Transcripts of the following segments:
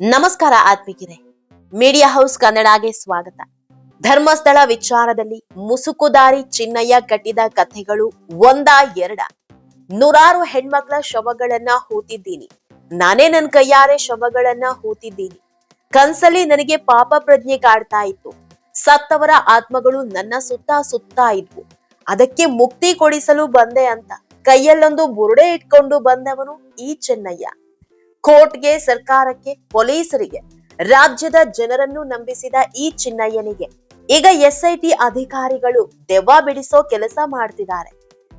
ನಮಸ್ಕಾರ ಆತ್ಮಿಕಿರೆ media house ಕನ್ನಡಗೆ ಸ್ವಾಗತ. ಧರ್ಮಸ್ಥಳ ವಿಚಾರದಲ್ಲಿ ಮುಸುಕುದಾರಿ ಚಿನ್ನಯ್ಯ ಕಟ್ಟಿದ ಕಥೆಗಳು ಒಂದ ಎರಡ. ನೂರಾರು ಹೆಣ್ಮಕ್ಳ ಶವಗಳನ್ನ ಹೂತಿದ್ದೀನಿ. ನಾನೇ ನನ್ ಕೈಯಾರೆ ಶವಗಳನ್ನ ಹೂತಿದ್ದೀನಿ. ಕನ್ಸಲ್ಲಿ ನನಗೆ ಪಾಪ ಪ್ರಜ್ಞೆ ಕಾಡ್ತಾ ಇತ್ತು. ಸತ್ತವರ ಆತ್ಮಗಳು ನನ್ನ ಸುತ್ತ ಸುತ್ತಾ ಇದ್ವು. ಅದಕ್ಕೆ ಮುಕ್ತಿ ಕೊಡಿಸಲು ಬಂದೆ ಅಂತ ಕೈಯಲ್ಲೊಂದು ಬುರುಡೆ ಇಟ್ಕೊಂಡು ಬಂದವನು ಈ ಚೆನ್ನಯ್ಯ. ಕೋರ್ಟ್ಗೆ, ಸರ್ಕಾರಕ್ಕೆ, ಪೊಲೀಸರಿಗೆ, ರಾಜ್ಯದ ಜನರನ್ನು ನಂಬಿಸಿದ ಈ ಚಿನ್ನಯ್ಯನಿಗೆ ಈಗ ಎಸ್ಐಟಿ ಅಧಿಕಾರಿಗಳು ದೆವ್ವ ಬಿಡಿಸೋ ಕೆಲಸ ಮಾಡ್ತಿದ್ದಾರೆ.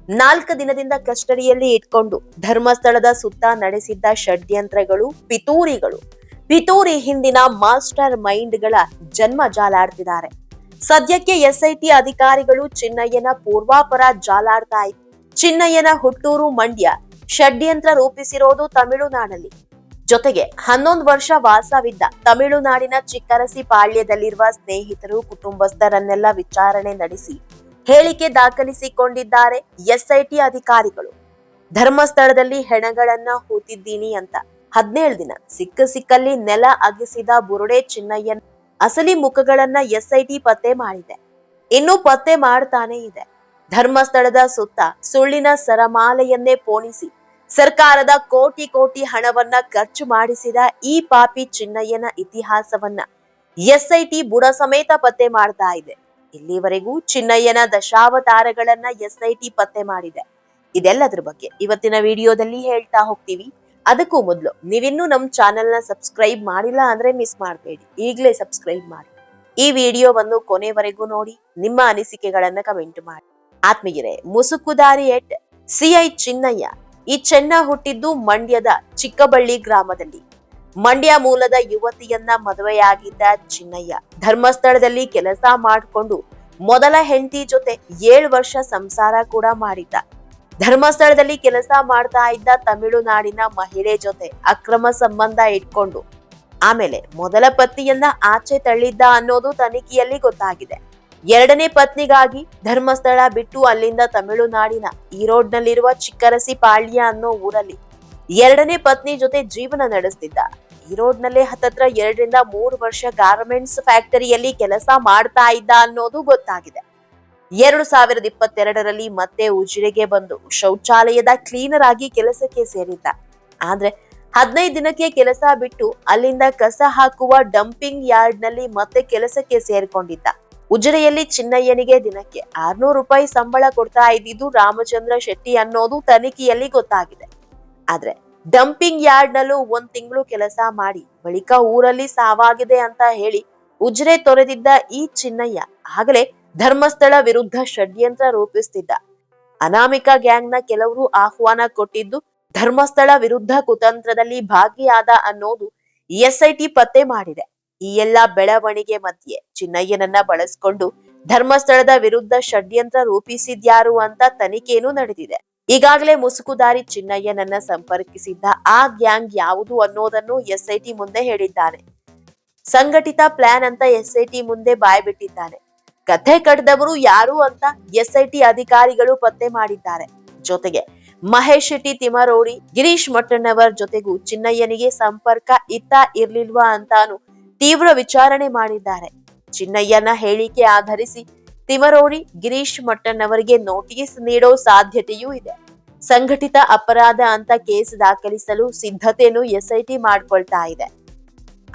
ನಾಲ್ಕು ದಿನದಿಂದ ಕಸ್ಟಡಿಯಲ್ಲಿ ಇಟ್ಕೊಂಡು ಧರ್ಮಸ್ಥಳದ ಸುತ್ತ ನಡೆಸಿದ್ದ ಷಡ್ಯಂತ್ರಗಳು, ಪಿತೂರಿಗಳು, ಪಿತೂರಿ ಹಿಂದಿನ ಮಾಸ್ಟರ್ ಮೈಂಡ್ಗಳ ಜನ್ಮ ಜಾಲಾಡ್ತಿದ್ದಾರೆ. ಸದ್ಯಕ್ಕೆ ಎಸ್ಐಟಿ ಅಧಿಕಾರಿಗಳು ಚಿನ್ನಯ್ಯನ ಪೂರ್ವಾಪರ ಜಾಲಾಡ್ತಾ ಇತ್ತು ಚಿನ್ನಯ್ಯನ ಹುಟ್ಟೂರು ಮಂಡ್ಯ ಷಡ್ಯಂತ್ರ ರೂಪಿಸಿರೋದು ತಮಿಳುನಾಡಲ್ಲಿ. ಜೊತೆಗೆ ಹನ್ನೊಂದು ವರ್ಷ ವಾಸವಿದ್ದ ತಮಿಳುನಾಡಿನ ಚಿಕ್ಕರಸಿ ಪಾಳ್ಯದಲ್ಲಿರುವ ಸ್ನೇಹಿತರು ಕುಟುಂಬಸ್ಥರನ್ನೆಲ್ಲ ವಿಚಾರಣೆ ನಡೆಸಿ ಹೇಳಿಕೆ ದಾಖಲಿಸಿಕೊಂಡಿದ್ದಾರೆ ಎಸ್ಐಟಿ ಅಧಿಕಾರಿಗಳು. ಧರ್ಮಸ್ಥಳದಲ್ಲಿ ಹೆಣಗಳನ್ನ ಹೂತಿದ್ದೀನಿ ಅಂತ ಹದಿನೇಳು ದಿನ ಸಿಕ್ಕ ಸಿಕ್ಕಲ್ಲಿ ನೆಲ ಅಗಿಸಿದ ಬುರುಡೆ ಚಿನ್ನಯ್ಯನ ಅಸಲಿ ಮುಖಗಳನ್ನ ಎಸ್ಐಟಿ ಪತ್ತೆ ಮಾಡಿದೆ. ಇನ್ನೂ ಪತ್ತೆ ಮಾಡ್ತಾನೆ ಇದೆ. ಧರ್ಮಸ್ಥಳದ ಸುತ್ತ ಸುಳ್ಳಿನ ಸರಮಾಲೆಯನ್ನೇ ಪೋಣಿಸಿ ಸರ್ಕಾರದ ಕೋಟಿ ಕೋಟಿ ಹಣವನ್ನ ಖರ್ಚು ಮಾಡಿಸಿದ ಈ ಪಾಪಿ ಚಿನ್ನಯ್ಯನ ಇತಿಹಾಸವನ್ನ ಎಸ್ಐಟಿ ಬುಡ ಸಮೇತ ಪತ್ತೆ ಮಾಡ್ತಾ ಇದೆ. ಇಲ್ಲಿವರೆಗೂ ಚಿನ್ನಯ್ಯನ ದಶಾವತಾರಗಳನ್ನ ಎಸ್ಐಟಿ ಪತ್ತೆ ಮಾಡಿದೆ. ಇದೆಲ್ಲದ್ರ ಬಗ್ಗೆ ಇವತ್ತಿನ ವಿಡಿಯೋದಲ್ಲಿ ಹೇಳ್ತಾ ಹೋಗ್ತೀವಿ. ಅದಕ್ಕೂ ಮೊದಲು ನೀವಿನ್ನೂ ನಮ್ ಚಾನೆಲ್ನ ಸಬ್ಸ್ಕ್ರೈಬ್ ಮಾಡಿಲ್ಲ ಅಂದ್ರೆ ಮಿಸ್ ಮಾಡಬೇಡಿ. ಈಗಲೇ ಸಬ್ಸ್ಕ್ರೈಬ್ ಮಾಡಿ. ಈ ವಿಡಿಯೋವನ್ನು ಕೊನೆವರೆಗೂ ನೋಡಿ, ನಿಮ್ಮ ಅನಿಸಿಕೆಗಳನ್ನ ಕಮೆಂಟ್ ಮಾಡಿ. ಆತ್ಮೀಯರೇ, ಮುಸುಕುದಾರಿ ಎಟ್ ಸಿಐ ಚಿನ್ನಯ್ಯ ಈ ಚೆನ್ನ ಹುಟ್ಟಿದ್ದು ಮಂಡ್ಯದ ಚಿಕ್ಕಬಳ್ಳಿ ಗ್ರಾಮದಲ್ಲಿ. ಮಂಡ್ಯ ಮೂಲದ ಯುವತಿಯನ್ನ ಮದುವೆಯಾಗಿದ್ದ ಚಿನ್ನಯ್ಯ ಧರ್ಮಸ್ಥಳದಲ್ಲಿ ಕೆಲಸ ಮಾಡಿಕೊಂಡು ಮೊದಲ ಹೆಂಡತಿ ಜೊತೆ ಏಳು ವರ್ಷ ಸಂಸಾರ ಕೂಡ ಮಾಡಿದ್ದ. ಧರ್ಮಸ್ಥಳದಲ್ಲಿ ಕೆಲಸ ಮಾಡ್ತಾ ಇದ್ದ ತಮಿಳುನಾಡಿನ ಮಹಿಳೆ ಜೊತೆ ಅಕ್ರಮ ಸಂಬಂಧ ಇಟ್ಕೊಂಡು. ಆಮೇಲೆ ಮೊದಲ ಪತ್ನಿಯನ್ನ ಆಚೆ ತಳ್ಳಿದ್ದ ಅನ್ನೋದು ತನಿಖೆಯಲ್ಲಿ ಗೊತ್ತಾಗಿದೆ. ಎರಡನೇ ಪತ್ನಿಗಾಗಿ ಧರ್ಮಸ್ಥಳ ಬಿಟ್ಟು ಅಲ್ಲಿಂದ ತಮಿಳುನಾಡಿನ ಈರೋಡ್ನಲ್ಲಿರುವ ಚಿಕ್ಕರಸಿ ಪಾಳ್ಯ ಅನ್ನೋ ಊರಲ್ಲಿ ಎರಡನೇ ಪತ್ನಿ ಜೊತೆ ಜೀವನ ನಡೆಸ್ತಿದ್ದ. ಈರೋಡ್ನಲ್ಲೇ ಹತ್ತತ್ರ ಎರಡರಿಂದ ಮೂರು ವರ್ಷ ಗಾರ್ಮೆಂಟ್ಸ್ ಫ್ಯಾಕ್ಟರಿಯಲ್ಲಿ ಕೆಲಸ ಮಾಡ್ತಾ ಇದ್ದ ಅನ್ನೋದು ಗೊತ್ತಾಗಿದೆ. ಎರಡು ಸಾವಿರದ ಇಪ್ಪತ್ತೆರಡರಲ್ಲಿ ಮತ್ತೆ ಉಜಿರೆಗೆ ಬಂದು ಶೌಚಾಲಯದ ಕ್ಲೀನರ್ ಆಗಿ ಕೆಲಸಕ್ಕೆ ಸೇರಿದ್ದ. ಆದ್ರೆ ಹದಿನೈದು ದಿನಕ್ಕೆ ಕೆಲಸ ಬಿಟ್ಟು ಅಲ್ಲಿಂದ ಕಸ ಹಾಕುವ ಡಂಪಿಂಗ್ ಯಾರ್ಡ್ನಲ್ಲಿ ಮತ್ತೆ ಕೆಲಸಕ್ಕೆ ಸೇರ್ಕೊಂಡಿದ್ದ. ಉಜಿರೆಯಲ್ಲಿ ಚಿನ್ನಯ್ಯನಿಗೆ ದಿನಕ್ಕೆ ಆರ್ನೂರು ರೂಪಾಯಿ ಸಂಬಳ ಕೊಡ್ತಾ ಇದ್ದಿದ್ದು ರಾಮಚಂದ್ರ ಶೆಟ್ಟಿ ಅನ್ನೋದು ತನಿಖೆಯಲ್ಲಿ ಗೊತ್ತಾಗಿದೆ. ಆದ್ರೆ ಡಂಪಿಂಗ್ ಯಾರ್ಡ್ ನಲ್ಲೂ ಒಂದ್ ತಿಂಗಳು ಕೆಲಸ ಮಾಡಿ, ಬಳಿಕ ಊರಲ್ಲಿ ಸಾವಾಗಿದೆ ಅಂತ ಹೇಳಿ ಉಜ್ರೆ ತೊರೆದಿದ್ದ ಈ ಚಿನ್ನಯ್ಯ ಆಗಲೇ ಧರ್ಮಸ್ಥಳ ವಿರುದ್ಧ ಷಡ್ಯಂತ್ರ ರೂಪಿಸ್ತಿದ್ದ. ಅನಾಮಿಕ ಗ್ಯಾಂಗ್ನ ಕೆಲವರು ಆಹ್ವಾನ ಕೊಟ್ಟಿದ್ದು ಧರ್ಮಸ್ಥಳ ವಿರುದ್ಧ ಕುತಂತ್ರದಲ್ಲಿ ಭಾಗಿಯಾದ ಅನ್ನೋದು ಎಸ್ಐಟಿ ಪತ್ತೆ ಮಾಡಿದೆ. ಈ ಎಲ್ಲಾ ಬೆಳವಣಿಗೆ ಮಧ್ಯೆ ಚಿನ್ನಯ್ಯನನ್ನ ಬಳಸ್ಕೊಂಡು ಧರ್ಮಸ್ಥಳದ ವಿರುದ್ಧ ಷಡ್ಯಂತ್ರ ರೂಪಿಸಿದ್ಯಾರು ಅಂತ ತನಿಖೆನೂ ನಡೆದಿದೆ. ಈಗಾಗಲೇ ಮುಸುಕುದಾರಿ ಚಿನ್ನಯ್ಯನನ್ನ ಸಂಪರ್ಕಿಸಿದ್ದ ಆ ಗ್ಯಾಂಗ್ ಯಾವುದು ಅನ್ನೋದನ್ನು ಎಸ್ಐಟಿ ಮುಂದೆ ಹೇಳಿದ್ದಾನೆ. ಸಂಘಟಿತ ಪ್ಲಾನ್ ಅಂತ ಎಸ್ಐಟಿ ಮುಂದೆ ಬಾಯ್ಬಿಟ್ಟಿದ್ದಾನೆ ಕಥೆ ಕಟ್ಟದವರು ಯಾರು ಅಂತ ಎಸ್ಐಟಿ ಅಧಿಕಾರಿಗಳು ಪತ್ತೆ ಮಾಡಿದ್ದಾರೆ. ಜೊತೆಗೆ ಮಹೇಶ್ ಶೆಟ್ಟಿ ತಿಮರೋಡಿ ಗಿರೀಶ್ ಮಟ್ಟಣ್ಣವರ್ ಜೊತೆಗೂ ಚಿನ್ನಯ್ಯನಿಗೆ ಸಂಪರ್ಕ ಇತ್ತ ಇರ್ಲಿಲ್ವಾ ಅಂತಾನು ತೀವ್ರ ವಿಚಾರಣೆ ಮಾಡಿದ್ದಾರೆ. ಚಿನ್ನಯ್ಯನ ಹೇಳಿಕೆ ಆಧರಿಸಿ ತಿಮರೋಡಿ ಗಿರೀಶ್ ಮಟ್ಟಣ್ಣವರಿಗೆ ನೋಟಿಸ್ ನೀಡೋ ಸಾಧ್ಯತೆಯೂ ಇದೆ. ಸಂಘಟಿತ ಅಪರಾಧ ಅಂತ ಕೇಸ್ ದಾಖಲಿಸಲು ಸಿದ್ಧತೆಯನ್ನು ಎಸ್ಐಟಿ ಮಾಡ್ಕೊಳ್ತಾ ಇದೆ.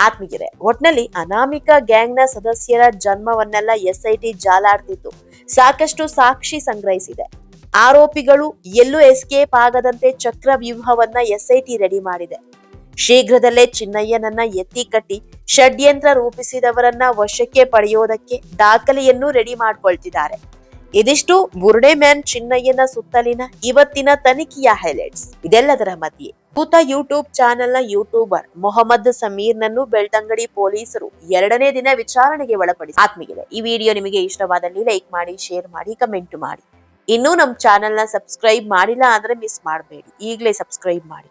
ಆತ್ಮೀಯರೇ, ಒಟ್ನಲ್ಲಿ ಅನಾಮಿಕ ಗ್ಯಾಂಗ್ನ ಸದಸ್ಯರ ಜನ್ಮವನ್ನೆಲ್ಲ ಎಸ್ಐಟಿ ಜಾಲಾಡ್ತಿತ್ತು. ಸಾಕಷ್ಟು ಸಾಕ್ಷಿ ಸಂಗ್ರಹಿಸಿದೆ. ಆರೋಪಿಗಳು ಎಲ್ಲೂ ಎಸ್ಕೇಪ್ ಆಗದಂತೆ ಚಕ್ರ ವ್ಯೂಹವನ್ನ ಎಸ್ಐಟಿ ರೆಡಿ ಮಾಡಿದೆ. ಶೀಘ್ರದಲ್ಲೇ ಚಿನ್ನಯ್ಯನನ್ನ ಎತ್ತಿ ಕಟ್ಟಿ ಷಡ್ಯಂತ್ರ ರೂಪಿಸಿದವರನ್ನ ವಶಕ್ಕೆ ಪಡೆಯೋದಕ್ಕೆ ದಾಖಲೆಯನ್ನು ರೆಡಿ ಮಾಡ್ಕೊಳ್ತಿದ್ದಾರೆ. ಇದಿಷ್ಟು ಬುರ್ಡೆ ಮ್ಯಾನ್ ಚಿನ್ನಯ್ಯನ ಸುತ್ತಲಿನ ಇವತ್ತಿನ ತನಿಖೆಯ ಹೈಲೈಟ್ಸ್. ಇದೆಲ್ಲದರ ಮಧ್ಯೆ ಭೂತ ಯೂಟ್ಯೂಬ್ ಚಾನೆಲ್ನ ಯೂಟ್ಯೂಬರ್ ಮೊಹಮ್ಮದ್ ಸಮೀರ್ ನನ್ನು ಬೆಳ್ತಂಗಡಿ ಪೊಲೀಸರು ಎರಡನೇ ದಿನ ವಿಚಾರಣೆಗೆ ಒಳಪಡಿಸಿ ಆತ್ಮೀಗಿದೆ ಈ ವಿಡಿಯೋ ನಿಮಗೆ ಇಷ್ಟವಾದಲ್ಲಿ ಲೈಕ್ ಮಾಡಿ, ಶೇರ್ ಮಾಡಿ, ಕಮೆಂಟ್ ಮಾಡಿ. ಇನ್ನೂ ನಮ್ಮ ಚಾನೆಲ್ನ ಸಬ್ಸ್ಕ್ರೈಬ್ ಮಾಡಿಲ್ಲ ಅಂದ್ರೆ ಮಿಸ್ ಮಾಡಬೇಡಿ. ಈಗಲೇ ಸಬ್ಸ್ಕ್ರೈಬ್ ಮಾಡಿ.